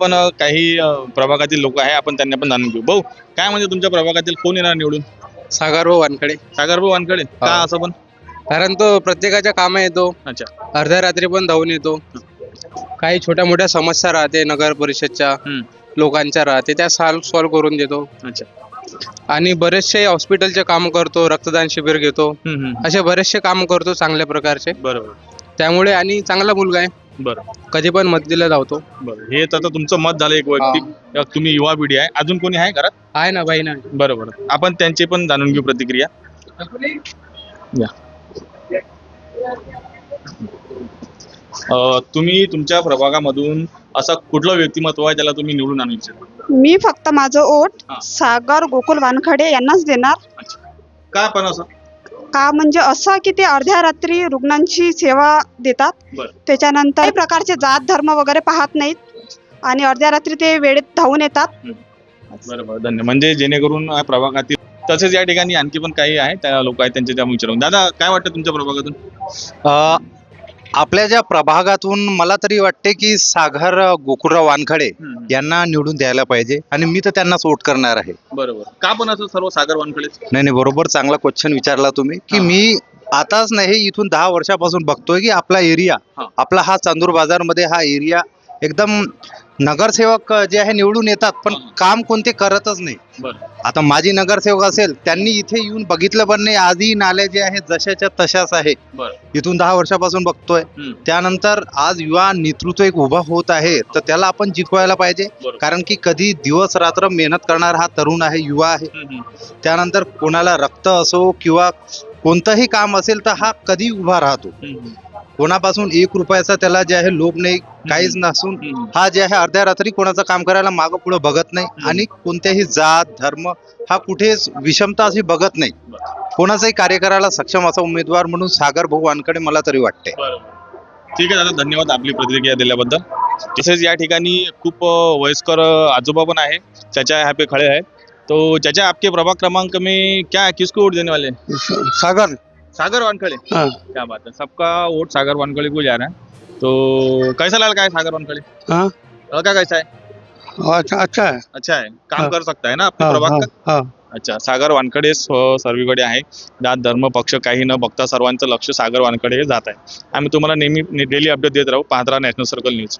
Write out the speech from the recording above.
पण काही प्रभागातील लोक आहे आपण त्यांना पण जाणून घेऊ. भाऊ काय म्हणजे तुमच्या प्रभागातील कोण येणार निवडून? सागरभाऊ वानकडे सागरभाऊ वानकडे का. असं पण? कारण तो प्रत्येकाच्या कामा येतो. अच्छा. अर्ध्या रात्री पण धावून येतो. काही छोट्या मोठ्या समस्या राहते नगर परिषदच्या हम्म. लोकांच्या राहते त्या सॉल्व सॉल्व्ह करून देतो. अच्छा. आणि बरेचसे हॉस्पिटलचे काम करतो रक्तदान शिबिर घेतो. हम्म, हम्म. असे बरेचसे काम करतो चांगल्या प्रकारचे. बरोबर. त्यामुळे आणि चांगला मुलगा आहे. बरं. कधी पण मदतीला धावतो बरं. हे तर आता तुमचं मत झालं एक वैयक्तिक. तुम्ही युवा पिढी आहे. अजून कोणी आहे घरात? आहे ना बाई ना. बरोबर आपण त्यांची पण जाणून घेऊ प्रतिक्रिया. या. अ, तुम्ही तुमच्या प्रभागामधून असं कुठलं व्यक्तिमत्व आहे त्याला तुम्ही निवडून आणू इच्छिता? मी फक्त माझं ओट हा. सागर गोकुल वानखडे यांनाच देणार. का पण असं? का? म्हणजे असं की ते अर्ध्या रात्री रुग्णांची सेवा देतात. त्याच्यानंतर काही प्रकारचे जात धर्म वगैरे पाहत नाहीत. आणि अर्ध्या रात्री ते वेळेत धावून येतात. बरोबर धन्यवाद म्हणजे जेणेकरून या प्रभागातील तसेच या ठिकाणी आणखी पण काही आहे? त्या लोक आहेत त्यांच्या त्या विचारून. दादा काय वाटतं तुमच्या प्रभागातून? अ, आपल्या ज्या प्रभागातून मला तरी वाटते की सागर गोकुळराव वानखडे यांना निवडून द्यायला पाहिजे आणि मी तर त्यांनाच वोट करणार आहे बरोबर का पण असं सर्व सागर वानकडे नाही नाही बरोबर चांगला क्वेश्चन विचारला तुम्ही की. मी आताच नाही इथून दहा वर्षापासून बघतोय की आपला एरिया. आपला हा चांदूर बाजारमध्ये हा एरिया एकदम नगरसेवक जे आहे निवडून येतात पण. काम कोणते करतच नाही आता माझी नगरसेवक असेल त्यांनी इथे येऊन बघितलं पण नाही आजही नाले जे आहेत जशाच्या तशाच आहे इथून दहा वर्षापासून बघतोय. त्यानंतर आज युवा नेतृत्व एक उभा होत आहे तर त्याला आपण जिंकवायला पाहिजे. कारण की कधी दिवस रात्र मेहनत करणारा हा तरुण आहे युवा आहे. त्यानंतर कोणाला रक्त असो किंवा कोणतंही काम असेल तर हा कधी उभा राहतो. कोणापासून एक रुपयाचा त्याला जे आहे लोभ नाही काहीच नसून. हा जे आहे अर्ध्या रात्री कोणाचं काम करायला मागं पुढे बघत नाही. आणि कोणत्याही जात धर्म हा कुठेच विषमता अशी बघत नाही. कोणाचाही कार्य करायला सक्षम असा उमेदवार म्हणून सागर भाऊ वानकडे मला तरी वाटते ठीक आहे दादा धन्यवाद आपली प्रतिक्रिया दिल्याबद्दल तसेच या ठिकाणी खूप वयस्कर आजोबा पण आहे चाचा यहाँ पे खड़े हैं तो चाचा आपके प्रभाग क्रमांक में क्या किसको वोट देने वाले? सागर सागर वानखड़े हाँ। क्या बात है. सबका वोट सागर वानखड़े को जा रहा है. तो कैसा लगा है सागर वानखड़े हाँ? लड़का कैसा है? अच्छा अच्छा है। अच्छा है. काम हाँ। कर सकता है ना आपके प्रभाग का? हाँ. अच्छा सागर वानकडे स- सर्वीकडे आहे. जात धर्म पक्ष काही न बघता सर्वांचं लक्ष सागर वानकडे जात आहे. आम्ही तुम्हाला नेहमी डेली अपडेट देत राहू. पाहत राहा नॅशनल सर्कल न्यूज